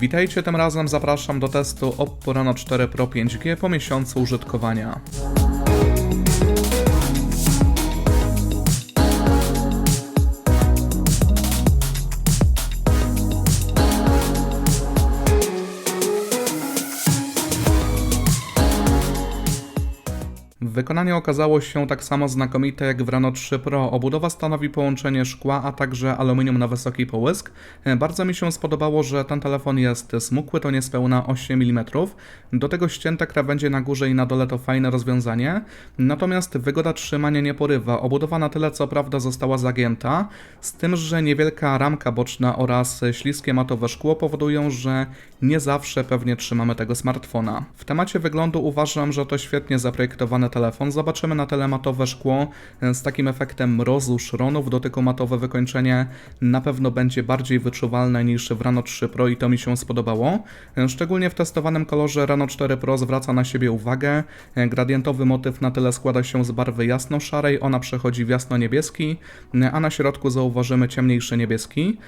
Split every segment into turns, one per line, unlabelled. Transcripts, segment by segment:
Witajcie, tym razem zapraszam do testu Oppo Reno 4 Pro 5G po miesiącu użytkowania. Wykonanie okazało się tak samo znakomite jak w Reno 3 Pro. Obudowa stanowi połączenie szkła, a także aluminium na wysoki połysk. E, Bardzo mi się spodobało, że ten telefon jest smukły, to niespełna 8 mm. Do tego ścięte krawędzie na górze i na dole to fajne rozwiązanie. Natomiast wygoda trzymania nie porywa. Obudowa na tyle co prawda została zagięta, z tym, że niewielka ramka boczna oraz śliskie matowe szkło powodują, że nie zawsze pewnie trzymamy tego smartfona. W temacie wyglądu uważam, że to świetnie zaprojektowany telefon. Zobaczymy na tyle matowe szkło e, z takim efektem mrozu, szronu. W dotyku matowe wykończenie na pewno będzie bardziej wyczuwalne niż w Reno 3 Pro i to mi się spodobało. E, Szczególnie w testowanym kolorze Reno 4 Pro zwraca na siebie uwagę. E, Gradientowy motyw na tyle składa się z barwy jasno-szarej, ona przechodzi w jasno-niebieski, a na środku zauważymy ciemniejszy niebieski.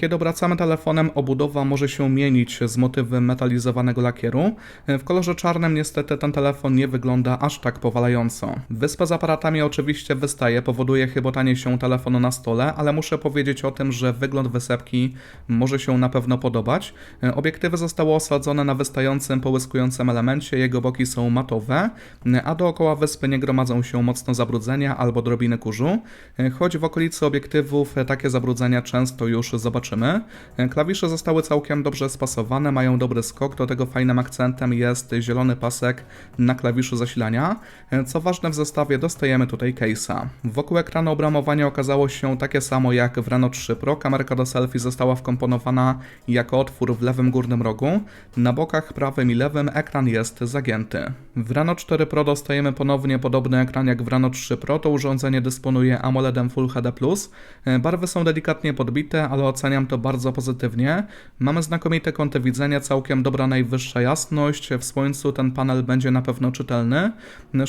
Kiedy obracamy telefonem, obudowa może się mienić z motywem metalizowanego lakieru. W kolorze czarnym niestety ten telefon nie wygląda aż tak Wyspa z aparatami oczywiście wystaje, powoduje chybotanie się telefonu na stole, ale muszę powiedzieć o tym, że wygląd wysepki może się na pewno podobać. Obiektywy zostały osadzone na wystającym, połyskującym elemencie, jego boki są matowe, a dookoła wyspy nie gromadzą się mocno zabrudzenia albo drobiny kurzu, choć w okolicy obiektywów takie zabrudzenia często już zobaczymy. Klawisze zostały całkiem dobrze spasowane, mają dobry skok, do tego fajnym akcentem jest zielony pasek na klawiszu zasilania. Co ważne w zestawie dostajemy tutaj case'a. Wokół ekranu obramowanie okazało się takie samo jak w Reno 3 Pro, kamerka do selfie została wkomponowana jako otwór w lewym górnym rogu, na bokach prawym i lewym ekran jest zagięty. W Reno 4 Pro dostajemy ponownie podobny ekran jak w Reno 3 Pro, to urządzenie dysponuje AMOLEDem Full HD+, barwy są delikatnie podbite, ale oceniam to bardzo pozytywnie. Mamy znakomite kąty widzenia, całkiem dobra najwyższa jasność, w słońcu ten panel będzie na pewno czytelny.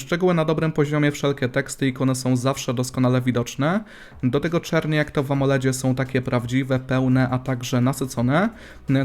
Szczegóły na dobrym poziomie, wszelkie teksty i ikony są zawsze doskonale widoczne. Do tego czernie, jak to w AMOLEDzie, są takie prawdziwe, pełne, a także nasycone.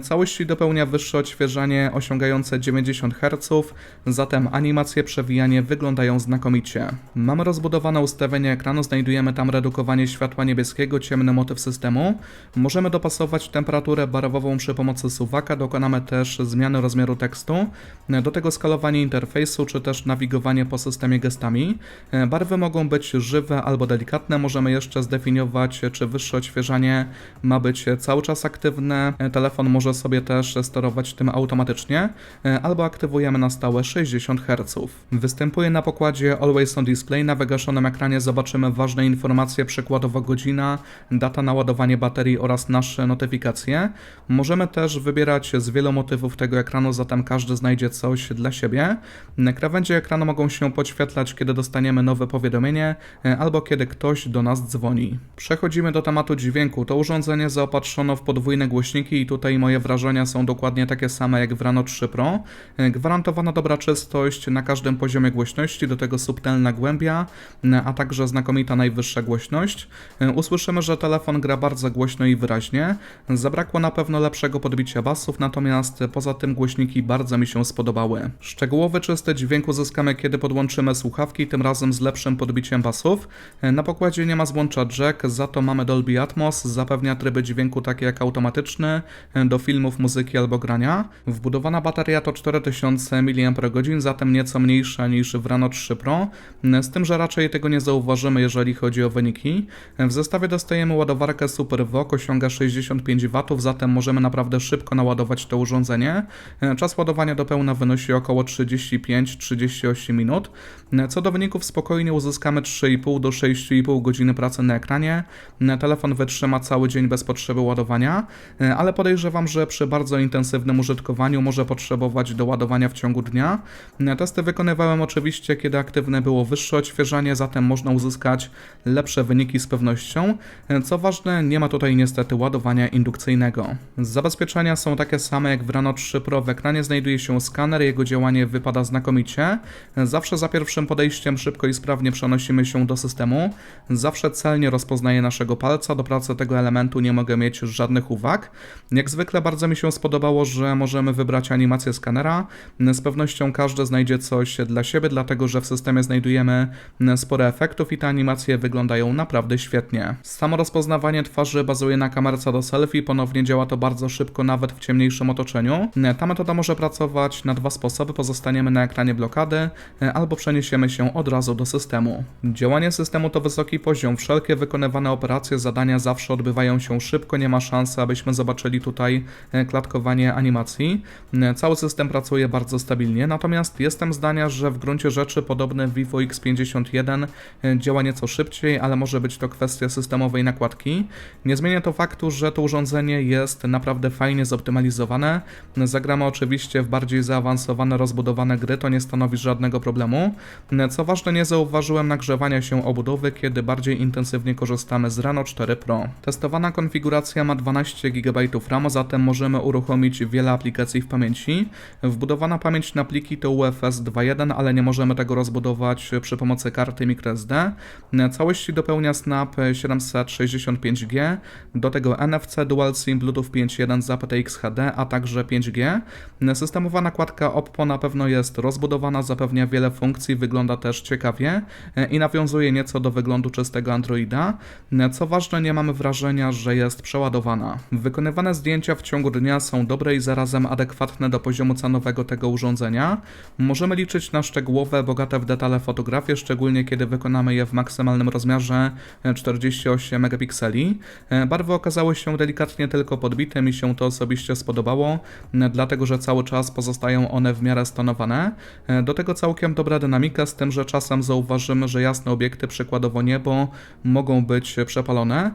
Całości dopełnia wyższe odświeżanie osiągające 90 Hz, zatem animacje, przewijanie wyglądają znakomicie. Mamy rozbudowane ustawienie ekranu, znajdujemy tam redukowanie światła niebieskiego, ciemny motyw systemu. Możemy dopasować temperaturę barwową przy pomocy suwaka, dokonamy też zmiany rozmiaru tekstu, do tego skalowanie interfejsu, czy też nawigowanie po systemie gestami. E, Barwy mogą być żywe albo delikatne, możemy jeszcze zdefiniować, czy wyższe odświeżanie ma być cały czas aktywne. E, Telefon może sobie też sterować tym automatycznie, e, albo aktywujemy na stałe 60 Hz. Występuje na pokładzie Always on Display, na wygaszonym ekranie zobaczymy ważne informacje, przykładowo godzina, data naładowanie baterii oraz nasze notyfikacje. Możemy też wybierać z wielu motywów tego ekranu, zatem każdy znajdzie coś dla siebie. Krawędzie ekranu mogą się podświetlać, kiedy dostaniemy nowe powiadomienie e, albo kiedy ktoś do nas dzwoni. Przechodzimy do tematu dźwięku. To urządzenie zaopatrzono w podwójne głośniki i tutaj moje wrażenia są dokładnie takie same jak w Reno 3 Pro. E, Gwarantowana dobra czystość na każdym poziomie głośności, do tego subtelna głębia, a także znakomita najwyższa głośność. E, Usłyszymy, że telefon gra bardzo głośno i wyraźnie. Zabrakło na pewno lepszego podbicia basów, natomiast poza tym głośniki bardzo mi się spodobały. Szczegółowy czysty dźwięk uzyskamy, kiedy podłączymy słuchawki, tym razem z lepszym podbiciem basów. E, Na pokładzie nie ma złącza jack, za to mamy Dolby Atmos, zapewnia tryby dźwięku takie jak automatyczny, e, do filmów, muzyki albo grania. Wbudowana bateria to 4000 mAh, zatem nieco mniejsza niż w Reno 3 Pro, e, z tym, że raczej tego nie zauważymy, jeżeli chodzi o wyniki. W zestawie dostajemy ładowarkę SuperVOOC, osiąga 65 W, zatem możemy naprawdę szybko naładować to urządzenie. Czas ładowania do pełna wynosi około 35-38 minut. Co do wyników, spokojnie uzyskamy 3,5 do 6,5 godziny pracy na ekranie. Telefon wytrzyma cały dzień bez potrzeby ładowania, ale podejrzewam, że przy bardzo intensywnym użytkowaniu może potrzebować doładowania w ciągu dnia. Testy wykonywałem oczywiście, kiedy aktywne było wyższe odświeżanie, zatem można uzyskać lepsze wyniki z pewnością. Co ważne, nie ma tutaj niestety ładowania indukcyjnego. Zabezpieczenia są takie same jak w Reno 3 Pro. W ekranie znajduje się skaner, jego działanie wypada znakomicie. Zawsze zapisz pierwszym podejściem szybko i sprawnie przenosimy się do systemu. Zawsze celnie rozpoznaje naszego palca, do pracy tego elementu nie mogę mieć żadnych uwag. Jak zwykle bardzo mi się spodobało, że możemy wybrać animację skanera. Z pewnością każdy znajdzie coś dla siebie, dlatego że w systemie znajdujemy sporo efektów i te animacje wyglądają naprawdę świetnie. Samo rozpoznawanie twarzy bazuje na kamerce do selfie, ponownie działa to bardzo szybko nawet w ciemniejszym otoczeniu. Ta metoda może pracować na dwa sposoby, pozostaniemy na ekranie blokady albo przeniesiemy się od razu do systemu. Działanie systemu to wysoki poziom, wszelkie wykonywane operacje, zadania zawsze odbywają się szybko, nie ma szansy, abyśmy zobaczyli tutaj e, klatkowanie animacji. E, Cały system pracuje bardzo stabilnie, natomiast jestem zdania, że w gruncie rzeczy podobny Vivo X51 e, działa nieco szybciej, ale może być to kwestia systemowej nakładki. Nie zmienia to faktu, że to urządzenie jest naprawdę fajnie zoptymalizowane. Zagramy oczywiście w bardziej zaawansowane, rozbudowane gry, to nie stanowi żadnego problemu. Co ważne, nie zauważyłem nagrzewania się obudowy, kiedy bardziej intensywnie korzystamy z Reno 4 Pro. Testowana konfiguracja ma 12 GB RAM, zatem możemy uruchomić wiele aplikacji w pamięci. Wbudowana pamięć na pliki to UFS 2.1, ale nie możemy tego rozbudować przy pomocy karty microSD. Całości dopełnia Snap 765G, do tego NFC, Dual SIM, Bluetooth 5.1 z aptX HD, a także 5G. Systemowa nakładka Oppo na pewno jest rozbudowana, zapewnia wiele funkcji, wygląda też ciekawie i nawiązuje nieco do wyglądu czystego Androida. Co ważne, nie mamy wrażenia, że jest przeładowana. Wykonywane zdjęcia w ciągu dnia są dobre i zarazem adekwatne do poziomu cenowego tego urządzenia. Możemy liczyć na szczegółowe, bogate w detale fotografie, szczególnie kiedy wykonamy je w maksymalnym rozmiarze 48 megapikseli. Barwy okazały się delikatnie tylko podbite, mi się to osobiście spodobało, dlatego że cały czas pozostają one w miarę stonowane. Do tego całkiem dobra dynamika, z tym, że czasem zauważymy, że jasne obiekty, przykładowo niebo, mogą być przepalone.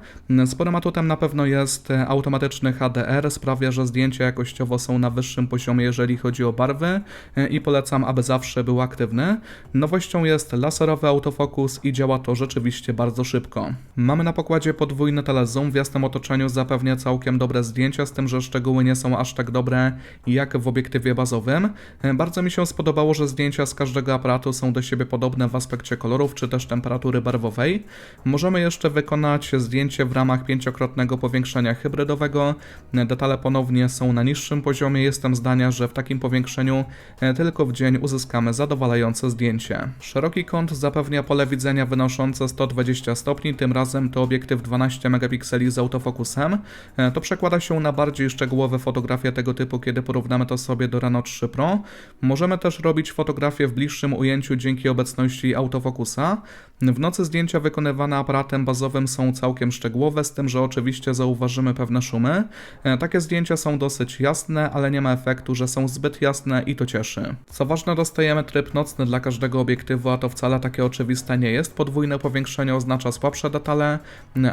Sporym atutem na pewno jest automatyczny HDR, sprawia, że zdjęcia jakościowo są na wyższym poziomie, jeżeli chodzi o barwy i polecam, aby zawsze był aktywny. Nowością jest laserowy autofokus i działa to rzeczywiście bardzo szybko. Mamy na pokładzie podwójny telezoom, w jasnym otoczeniu zapewnia całkiem dobre zdjęcia, z tym, że szczegóły nie są aż tak dobre jak w obiektywie bazowym. Bardzo mi się spodobało, że zdjęcia z każdego aparatu są do siebie podobne w aspekcie kolorów czy też temperatury barwowej. Możemy jeszcze wykonać zdjęcie w ramach pięciokrotnego powiększenia hybrydowego. Detale ponownie są na niższym poziomie. Jestem zdania, że w takim powiększeniu e, tylko w dzień uzyskamy zadowalające zdjęcie. Szeroki kąt zapewnia pole widzenia wynoszące 120 stopni, tym razem to obiektyw 12 megapikseli z autofokusem. E, To przekłada się na bardziej szczegółowe fotografie tego typu, kiedy porównamy to sobie do Reno 3 Pro. Możemy też robić fotografie w bliższym ujęciu dzięki obecności autofokusa. W nocy zdjęcia wykonywane aparatem bazowym są całkiem szczegółowe, z tym, że oczywiście zauważymy pewne szumy. E, Takie zdjęcia są dosyć jasne, ale nie ma efektu, że są zbyt jasne i to cieszy. Co ważne, dostajemy tryb nocny dla każdego obiektywu, a to wcale takie oczywiste nie jest. Podwójne powiększenie oznacza słabsze detale,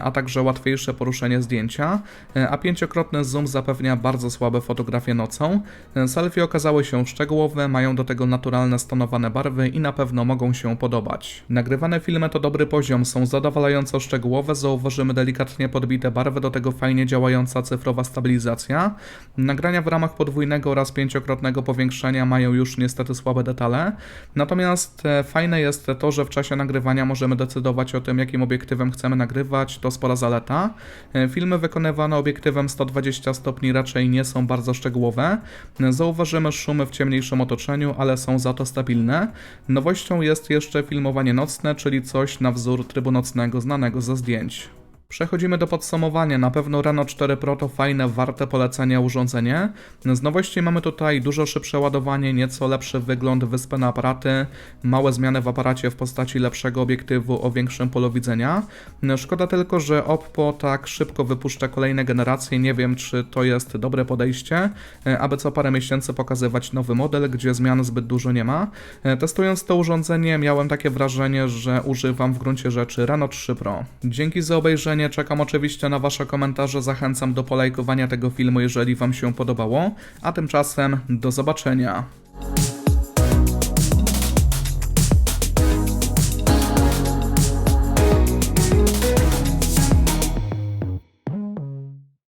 a także łatwiejsze poruszenie zdjęcia, e, a pięciokrotny zoom zapewnia bardzo słabe fotografie nocą. E, Selfie okazały się szczegółowe, mają do tego naturalne stonowane barwy i na pewno mogą się podobać. Nagrywane filmy to dobry poziom, są zadowalająco szczegółowe, zauważymy delikatnie podbite barwy, do tego fajnie działająca cyfrowa stabilizacja. Nagrania w ramach podwójnego oraz pięciokrotnego powiększenia mają już niestety słabe detale, natomiast e, fajne jest to, że w czasie nagrywania możemy decydować o tym, jakim obiektywem chcemy nagrywać, to spora zaleta. E, Filmy wykonywane obiektywem 120 stopni raczej nie są bardzo szczegółowe. E, Zauważymy szumy w ciemniejszym otoczeniu, ale są za to stabilne. Nowością jest jeszcze filmowanie nocne, czyli coś na wzór trybu nocnego znanego ze zdjęć. Przechodzimy do podsumowania. Na pewno Reno 4 Pro to fajne, warte polecenia urządzenie. Z nowości mamy tutaj dużo szybsze ładowanie, nieco lepszy wygląd, wyspę na aparaty, małe zmiany w aparacie w postaci lepszego obiektywu o większym polu widzenia. Szkoda tylko, że Oppo tak szybko wypuszcza kolejne generacje. Nie wiem, czy to jest dobre podejście, aby co parę miesięcy pokazywać nowy model, gdzie zmian zbyt dużo nie ma. Testując to urządzenie, miałem takie wrażenie, że używam w gruncie rzeczy Reno 3 Pro. Dzięki za obejrzenie. Czekam oczywiście na Wasze komentarze. Zachęcam do polajkowania tego filmu, jeżeli Wam się podobało. A tymczasem do zobaczenia.